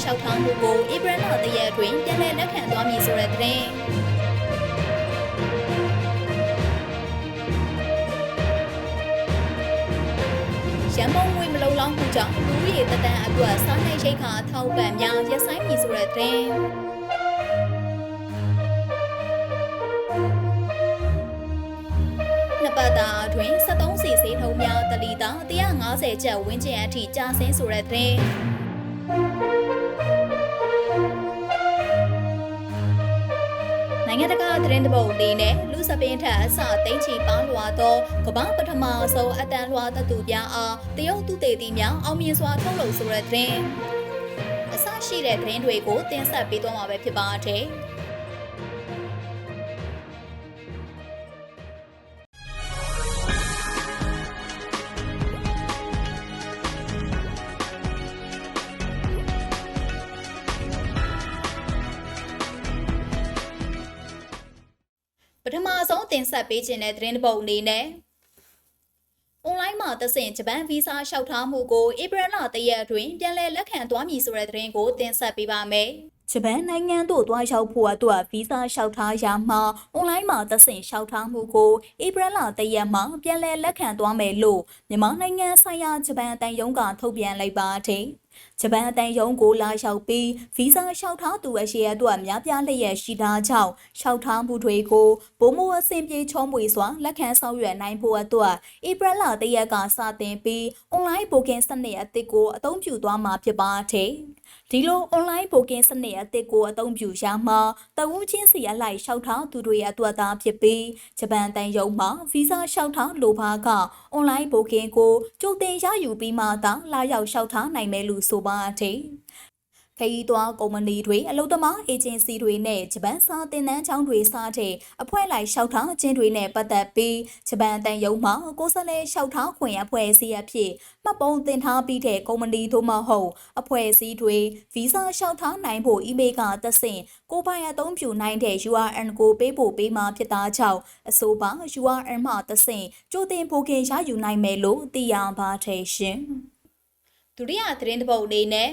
လျှောက်ထားမှုကိုဧပြီလတရက်တွင်ပြန်လည်လက်ခံသွားမည်ဆိုတဲ့သတင်းရန်ကုန်ငွေမလုံလောက်မှုကြောင့်လူဦးရေတတန်းအတွက်စားနပ်ရိက္ခာအထောက်ပံ့များရပ်ဆိုင်းမည်ဆိုတဲ့သတင်းနှစ်ပတ်တာအတွင်း73စီစေးထုံးများတလီတာ150ကျပ်ဝန်းကျင်အထိကျဆင်းဆိုတဲ့သတင်း နိုင်ငံတကာသတင်းတပုတ်လေးနဲ့လူစပင်းထက်အစသိန်းချီပေါလွာသောကမ္ဘာပထမဆုံးအတန်လွာသတ္တုပြားအားတရုတ်သူတေတီများအောင်မြင်စွာထုတ်လုပ်ဆိုတဲ့သတင်းအစရှိတဲ့သတင်းတွေကိုတင်ဆက်ပေးသွားမှာပဲဖြစ်ပါတယ်။ တင်ဆက်ပေးခြင်းတဲ့သတင်းတစ်ပုဒ်အနေနဲ့ online မှာသစင်ဂျပန်ဗီဇာလျှောက်ထားမှုကိုဧပြီလတရက်အတွင်းပြန်လည်လက်ခံသွားမည်ဆိုတဲ့သတင်းကိုတင်ဆက်ပေးပါမယ်။ဂျပန်နိုင်ငံသို့တွားရောက်ဖို့အတွက်ဗီဇာလျှောက်ထားရမှာ online မှာသစင်လျှောက်ထားမှုကိုဧပြီလတရက်မှာပြန်လည်လက်ခံသွားမယ်လို့မြန်မာနိုင်ငံဆိုင်ရာဂျပန်အတန်ယုံကထုတ်ပြန်လိုက်ပါတယ်။ ဂျပန်အတန်ယုံကိုလာလျှောက်ပြီးဗီဇာလျှောက်ထားသူအရှိရအတွက်များပြားလျက်ရှိတာကြောင့်လျှောက်ထားမှုတွေကိုဘုံမအဆင်ပြေချုံးပွေစွာလက်ခံဆောင်ရွက်နိုင်ဖို့အတွက်ဧပြီလတရက်ကစတင်ပြီး online booking စနစ်အသစ်ကိုအသုံးပြုသွားမှာဖြစ်ပါတယ်။ဒီလို online booking စနစ်အသစ်ကိုအသုံးပြုရမှာတဝူးချင်းစီအလိုက်လျှောက်ထားသူတွေအတွက်သာဖြစ်ပြီးဂျပန်တန်ယုံမှာဗီဇာလျှောက်ထားလိုပါက online booking ကိုကြိုတင်ရယူပြီးမှသာလာရောက်လျှောက်ထားနိုင်မယ်လို့ဆိုပါတယ်။ခရီးသွားကုမ္ပဏီတွေအလုပ်သမားအေဂျင်စီတွေနဲ့ဂျပန်စာတင်နန်းချောင်းတွေစားတဲ့အဖွဲ့လိုက်လျှောက်ထားခြင်းတွေနဲ့ပတ်သက်ပြီးဂျပန်တန်ယုံမှာကိုယ်စားလှယ်လျှောက်ထားခွင့်အဖွဲ့အစည်းအဖြစ်မှတ်ပုံတင်ထားပြီးတဲ့ကုမ္ပဏီတို့မှဟုတ်အဖွဲ့အစည်းတွေဗီဇာလျှောက်ထားနိုင်ဖို့အီးမေးလ်ကသဆင့်ကိုပိုင်အသုံးပြုနိုင်တဲ့ URN ကိုပေးဖို့ပေးမှာဖြစ်တာကြောင့်အဆိုပါ URN မှသဆင့်ကြိုတင်ပို့ခင်ရယူနိုင်မယ်လို့သိရပါတယ်ရှင် ဒုတိယသတင်းတစ်ပုဒ်အနေနဲ့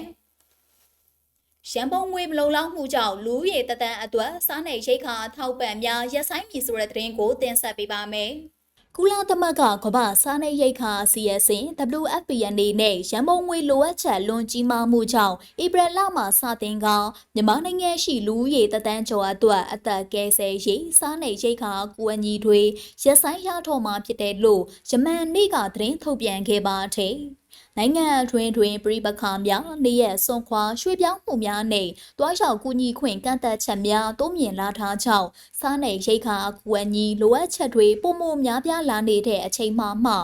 ရန်ပုံငွေမလုံလောက်မှုကြောင့်လူရေတတန်းအတွက်စားနယ်ရိတ်ခါထောက်ပံ့များရက်ဆိုင်ပြီဆိုတဲ့သတင်းကိုတင်ဆက်ပေးပါမယ်။ကုလသမဂ္ဂကမ္ဘာစားနယ်ရိတ်ခါစီယစင် WFP အနေနဲ့ရန်ပုံငွေလိုအပ်ချက်လွန်ကြီးမားမှုကြောင့်ဧပြီလမှာစတင်ကမြန်မာနိုင်ငံရှိလူဦးရေတသန်းကျော်အတွက်အသက်ကဲဆယ်ရေးစားနယ်ရိတ်ခါကူအညီတွေရက်ဆိုင်ရထော်မှာဖြစ်တယ်လို့ယမန်နေ့ကသတင်းထုတ်ပြန်ခဲ့ပါတယ်။ နိုင်ငံအတွင်းတွင်ပြည်ပခါများနေရဆွန်ခွာရွှေ့ပြောင်းမှုများနဲ့တွားရောက်ကူညီခွင့်ကန့်သက်ချက်များတိုးမြင့်လာထားကြောင်းစားနယ်ရိတ်ခါအကူအညီလိုအပ်ချက်တွေပုံမများပြားလာနေတဲ့အချိန်မှမှ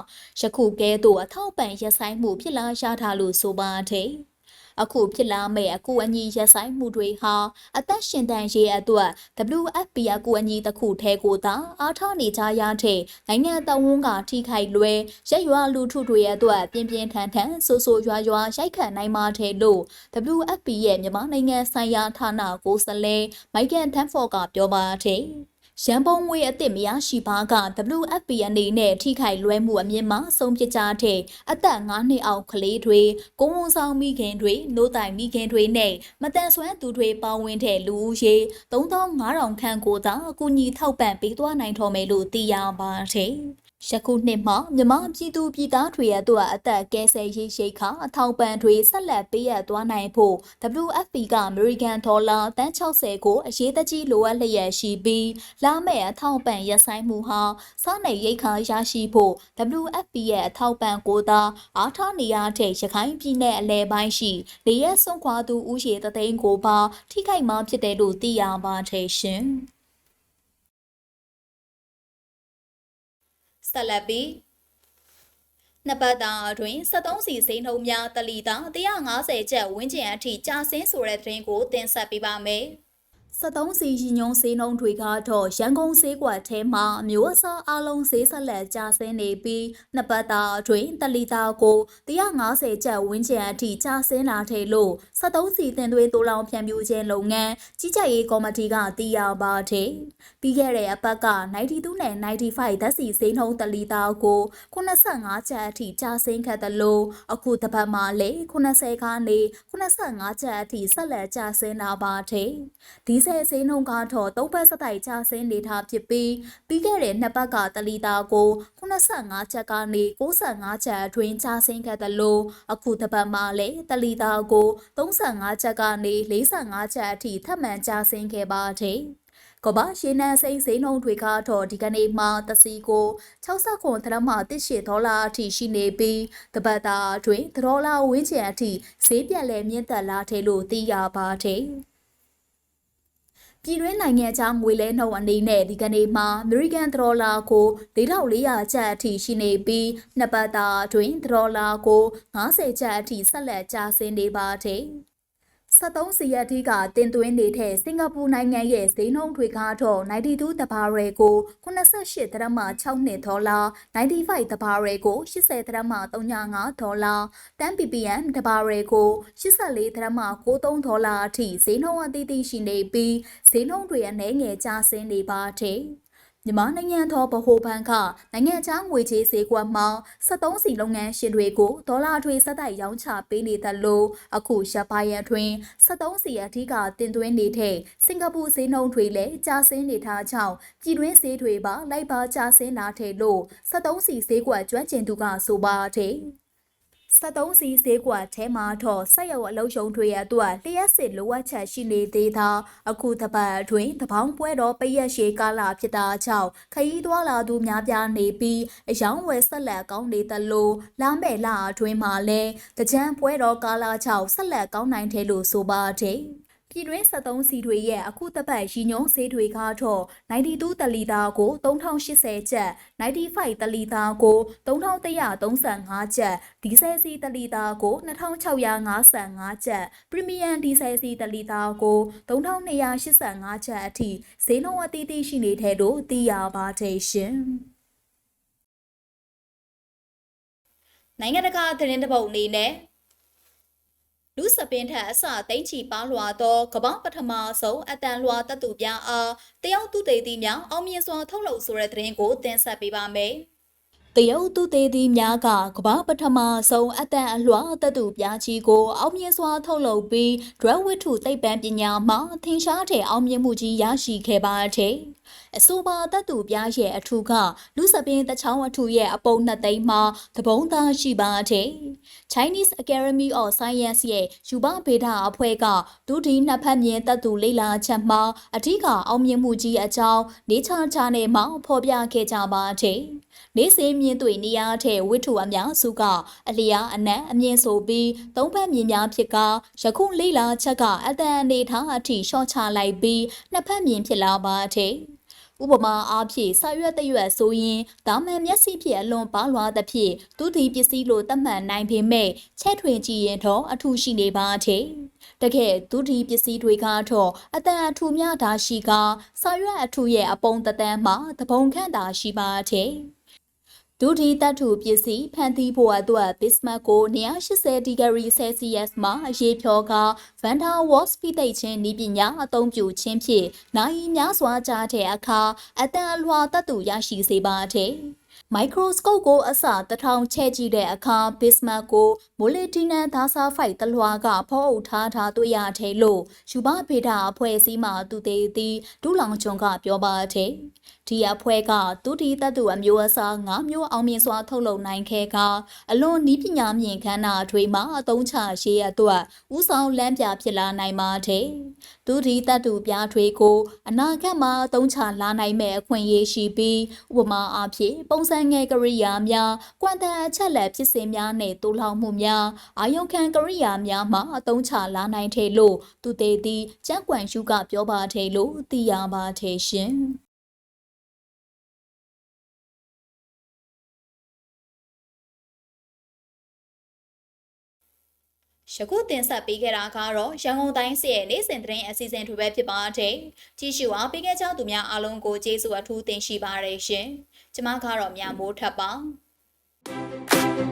ယခုကဲသို့အထောက်ပံ့ရပ်ဆိုင်မှုဖြစ်လာရထားလို့ဆိုပါတယ်။ အခုဖြစ်လာမယ့်အကူအညီရပ်ဆိုင်မှုတွေဟာအသက်ရှင်တန်ရေးအတွက် WFP အကူအညီတစ်ခုထဲကိုသာအားထားနေကြရတဲ့နိုင်ငံတော်ဝန်ကထိခိုက်လွယ်ရက်ရွာလူထုတွေအတွက်ပြင်းပြင်းထန်ထန်ဆိုးဆိုးရွာရွာရိုက်ခတ်နိုင်မှာတဲ့လို့ WFP ရဲ့မြန်မာနိုင်ငံဆိုင်ရာဌာနကိုယ်စားလှယ်မိုက်ကန်တန်ဖော့ကပြောပါတယ် ရန်ပုံငွေအစ်စ်မရရှိပါက WFP အနေနဲ့ထိခိုက်လွဲမှုအမြင့်မှာဆုံးဖြတ်ကြတဲ့အသက်9နှစ်အောက်ကလေးတွေကိုဝန်ဆောင်မိခင်တွေနိုးတိုင်မိခင်တွေနဲ့မတန်ဆွမ်းသူတွေပါဝင်တဲ့လူဦးရေ3500ခန့်ကိုသာအကူအညီထောက်ပံ့ပေးသွားနိုင်တော်မယ်လို့သိရပါတယ်။ ယခုနှစ်မှာမြမပြည်သူပြည်သားတွေရဲ့အတွက်အသက်ကဲဆယ်ရေးရှိခါအထောက်ပံ့တွေဆက်လက်ပေးရသွားနိုင်ဖို့ WFP ကအမေရိကန်ဒေါ်လာတန်း60ကိုအရေးတကြီးလိုအပ်လျက်ရှိပြီးလာမယ့်အထောက်ပံ့ရပ်ဆိုင်မှုဟာစားနယ်ရိတ်ခါရရှိဖို့ WFP ရဲ့အထောက်ပံ့ကိုသာအားထားနေရတဲ့ရခိုင်ပြည်နယ်အလဲပိုင်းရှိနေရစွန့်ခွာသူဦးရေတသိန်းကိုပါထိခိုက်မှာဖြစ်တယ်လို့သိရပါတယ်ရှင်။ ဆက်လက်ပြီးနှစ်ပတ်တာအတွင်း73စီစိမ်းနှုံများတလီတာ150ကျပ်ဝန်းကျင်အထိကြာဆင်းဆိုတဲ့သတင်းကိုတင်ဆက်ပေးပါမယ်။ 73စီရင်ညုံစေးနှုံတွေကတော့ရန်ကုန်စေးကွက်ထဲမှာအမျိုးအစားအလုံးစေးဆက်လက်ကျဆင်းနေပြီးနှစ်ပတ်တာအတွင်းတလီတာကို150ကျပ်ဝန်းကျင်အထိကျဆင်းလာတယ်လို့73စီတင်သွေးတိုးလောင်ဖြန့်ဖြူးခြင်းလုပ်ငန်းကြီးကြပ်ရေးကော်မတီကသိရပါတယ်။ပြီးခဲ့တဲ့အပတ်က92နဲ့95ဓာတ်စီစေးနှုံတလီတာကို85ကျပ်အထိကျဆင်းခဲ့တယ်လို့အခုတစ်ပတ်မှာလည်း80ကနေ85ကျပ်အထိဆက်လက်ကျဆင်းလာပါတယ်။ဒီဆယ်ဈေးနှုန်းကတော့သုံးဘက်စတိုက်ကျဆင်းနေတာဖြစ်ပြီးပြီးခဲ့တဲ့နှစ်ပတ်ကတလီတာကို85ချက်ကနေ65ချက်အတွင်းကျဆင်းခဲ့တယ်လို့အခုတစ်ပတ်မှလည်းတလီတာကို35ချက်ကနေ45ချက်အထိထပ်မံကျဆင်းခဲ့ပါတယ်ကဘာရှင်းနန်းစိမ့်စိမ့်နှုံတွေကတော့ဒီကနေ့မှတစီကို60ခွန်သရမ18ဒေါ်လာအထိရှိနေပြီးတပတ်တာအတွင်းဒေါ်လာဝန်းကျင်အထိဈေးပြက်လဲမြင့်တက်လာတယ်လို့သိရပါတယ်။ ပြည်တွင်းနိုင်ငံခြားငွေလဲနှုန်းအနေနဲ့ဒီကနေ့မှာအမေရိကန်ဒေါ်လာကို4400ကျပ်အထိရှိနေပြီးနှစ်ပတ်တာအတွင်းဒေါ်လာကို90ကျပ်အထိဆက်လက်ကျဆင်းနေပါတယ်။ 73စီရက်တီကတင်သွင်းနေတဲ့စင်ကာပူနိုင်ငံရဲ့ဈေးနှုန်းတွေကတော့92တဘာရဲကို88ဒရမ6နှစ်ဒေါ်လာ95တဘာရဲကို80ဒရမ35ဒေါ်လာ10 ppm တဘာရဲကို84ဒရမ93ဒေါ်လာအထိဈေးနှုန်းအသီးသီးရှိနေပြီးဈေးနှုန်းတွေအနည်းငယ်ကျဆင်းနေပါတယ်။ မြန်မာနိုင်ငံတော်ဗဟိုဘဏ်ကနိုင်ငံခြားငွေကြေးဈေးကွက်မှာ73စီလုပ်ငန်းရှင်တွေကိုဒေါ်လာထွေစက်တိုက်ရောင်းချပေးနေတယ်လို့အခုရှက်ပိုင်းအတွင်း73စီအထီးကတင်သွင်းနေတဲ့စင်ကာပူဈေးနှုန်းတွေလည်းကျဆင်းနေထားကြောင်းပြည်တွင်းဈေးတွေပါလိုက်ပါကျဆင်းလာတယ်လို့73စီဈေးကွက်ကျွမ်းကျင်သူကဆိုပါတယ် 73စီဈေးကွက်ထဲမှာတော့ဆက်ရောက်အလုံးရှုံတွေရအတွက်လျှက်စစ်လိုအပ်ချက်ရှိနေသေးတာအခုတပတ်အတွင်းတပေါင်းပွဲတော်ပရက်ရှည်ကာလဖြစ်တာကြောင့်ခရီးသွားလာသူများပြားနေပြီးအယောင်းဝယ်ဆက်လက်ကောင်းနေသလိုလာမဲ့လအတွင်းမှာလည်းတကြံပွဲတော်ကာလကြောင့်ဆက်လက်ကောင်းနိုင်တယ်လို့ဆိုပါတယ် ပြည်တွင်း73စီတွေရဲ့အခုတပတ်ရီညုံဆေးတွေကတော့92တလီတာကို3080ကျပ်95တလီတာကို3135ကျပ်ဒီဇယ်စီတလီတာကို2655ကျပ်ပရီမီယံဒီဇယ်စီတလီတာကို3285ကျပ်အထိဈေးနှုန်းအသီးသီးရှိနေတဲ့လို့သိရပါတယ်ရှင်နိုင်ငံတကာသတင်းတပုတ်အနေနဲ့ လူစပင်းထက်အစသိမ့်ချီပါလွှာသောကပောင်းပထမဆုံးအတန်လွှာတတုပြအားတယောက်သူတေသည်များအောင်မြင်စွာထုတ်လုပ်ဆိုတဲ့သတင်းကိုတင်ဆက်ပေးပါမယ်။တရုတ်သူသေးသည်များကကမ္ဘာပထမဆုံးအတန်အလွှာတတုပြားကြီးကိုအောင်မြင်စွာထုတ်လုပ်ပြီး drug ဝတ္ထုသိပ္ပံပညာမှာထင်ရှားတဲ့အောင်မြင်မှုကြီးရရှိခဲ့ပါတဲ့။ အဆိုပါတတ်သူပြားရဲ့အထူကလူစပင်းတချောင်းအထူရဲ့အပုံနှစ်သိန်းမှာသဘုံသားရှိပါတဲ့ Chinese Academy of Science ရဲ့ယူပဗေဒအဖွဲ့ကဒုတိနှစ်ဖက်မြင်တတ်သူလေ့လာချက်မှာအထူးကအောင်မြင်မှုကြီးအကြောင်းနေချာချာနဲ့မှဖော်ပြခဲ့ကြပါတဲ့နေစေမြင့်တွေနေရတဲ့ဝိထုအများစုကအလျားအနက်အမြင့်ဆိုပြီးသုံးဖက်မြင်များဖြစ်ကယခုလေ့လာချက်ကအတန်အနေထားအထိရှော့ချလိုက်ပြီးနှစ်ဖက်မြင်ဖြစ်လာပါတဲ့ ဥပမာအားဖြင့်စာရွက်တရွက်ဆိုရင်ဒါမှန်မျက်စိဖြင့်အလွန်ပါလွားသဖြင့်သူသည်ပစ္စည်းလိုသတ်မှတ်နိုင်ပေမဲ့ချဲ့ထွင်ကြည့်ရင်တော့အထူးရှိနေပါတဲ့တကယ်သူဒီပစ္စည်းတွေကတော့အတန်အထူးများတာရှိကစာရွက်အထူးရဲ့အပုံတတန်းမှာတပုံခန့်တာရှိပါတဲ့ ဒုတိတတ်ထုပစ္စည်းဖန်တီးဖို့အတွက် Bismarck ကို180ဒီဂရီ Celsius မှာအရေးဖြောက Van der Waals ဖိသိက်ခြင်းဤပညာအသုံးပြုခြင်းဖြင့်နိုင်များစွာကြားတဲ့အခါအတန်အလွှာတတ်သူရရှိစေပါတဲ့ မိုက်ခရိုစကုပ်ကိုအစတထောင်ချဲ့ကြည့်တဲ့အခါဘစ်မတ်ကိုမိုလီတီနန်ဒါဆာဖိုက်တလွှာကဖောအုပ်ထားထားတွေ့ရတဲ့လို့ယူဘဖေဒအဖွဲ့အစည်းမှသူသေးသည်ဒူလောင်ချုံကပြောပါတဲ့ဒီအဖွဲ့ကသူတီတတ်သူအမျိုးအစား၅မျိုးအောင်မြင်စွာထုတ်လုပ်နိုင်ခဲ့ကအလွန်နီးပညာမြင့်ခန္ဓာတွေမှာအသုံးချရှေးအတွက်ဥဆောင်လမ်းပြဖြစ်လာနိုင်ပါတဲ့သူတီတတ်သူပြားထွေးကိုအနာဂတ်မှာအသုံးချလာနိုင်မဲ့အခွင့်အရေးရှိပြီးဥပမာအားဖြင့်ပုံစံငယ်ကရိယာများကွမ်တန်အချက်လက်ဖြစ်စဉ်များနဲ့တိုးလောင်မှုများအာယုံခံကရိယာများမှာအသုံးချလာနိုင်တယ်လို့သူသေးသည်ကျန်းကွမ်ရှုကပြောပါတယ်လို့သိရပါတယ်ရှင် ယခုတင်ဆက်ပေးခဲ့တာကတော့ရန်ကုန်တိုင်းစီရဲ့နေ့စဉ်သတင်းအစီအစဉ်တွေပဲဖြစ်ပါတယ်။ကြည့်ရှုအားပေးခဲ့ကြသူများအားလုံးကိုကျေးဇူးအထူးတင်ရှိပါတယ်ရှင်။ကျွန်မကတော့မြမိုးထပ်ပါ။